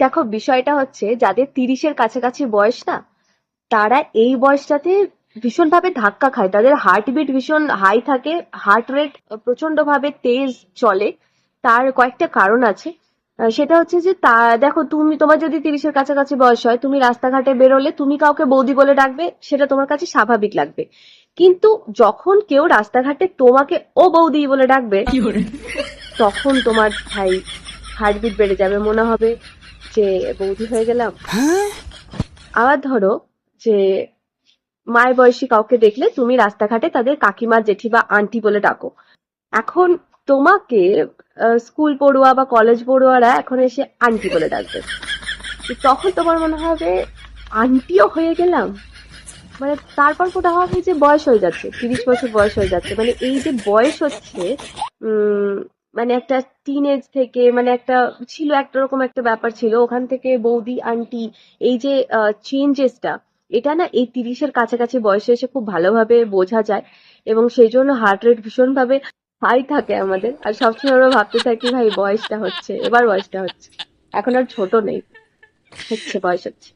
দেখো বিষয়টা হচ্ছে যাদের তিরিশের কাছাকাছি বয়স না তারা এই বয়সটাতে ভীষণভাবে ধাক্কা খায়। তাদের হার্টবিট ভীষণ হাই থাকে হার্ট রেট প্রচণ্ড ভাবে তেজ চলে। তার কয়েকটা কারণ আছে। সেটা হচ্ছে যে তা দেখো তুমি তোমার যদি তিরিশের কাছাকাছি বয়স হয় তুমি রাস্তাঘাটে বেরোলে তুমি কাউকে বৌদি বলে ডাকবে সেটা তোমার কাছে স্বাভাবিক লাগবে। কিন্তু যখন কেউ রাস্তাঘাটে তোমাকে ও বৌদি বলে ডাকবে তখন তোমার ভাই হার্টবিট বেড়ে যাবে মনে হবে যে বৌদি হয়ে গেলাম। আবার ধরো যে মায়ের বয়সী কাউকে দেখলে তুমি রাস্তাঘাটে তাদের কাকিমা জেঠি বা আন্টি বলে ডাকো। এখন তোমাকে স্কুল পড়ুয়া বা কলেজ পড়ুয়ারা এখন এসে আন্টি বলে ডাকবে। তখন তোমার মনে হবে আন্টিও হয়ে গেলাম। মানে তারপর কোটা হবে যে বয়স হয়ে যাচ্ছে তিরিশ বছর বয়স হয়ে যাচ্ছে। মানে এই যে বয়স হচ্ছে মানে একটা টিনেজ থেকে মানে একটা, ছিল একটা রকম একটা ব্যাপার ছিল। ওখান থেকে বৌদি আন্টি এই যে চেঞ্জেসটা এটা না এই তিরিশের কাছাকাছি বয়সে এসে খুব ভালোভাবে বোঝা যায় এবং সেই জন্য হার্ট রেট ভীষণভাবে হাই থাকে আমাদের। আর সবসময় আমরা ভাবতে থাকি, ভাই, বয়সটা হচ্ছে, এবার বয়সটা হচ্ছে। এখন আর ছোট নেই, হচ্ছে, বয়স হচ্ছে।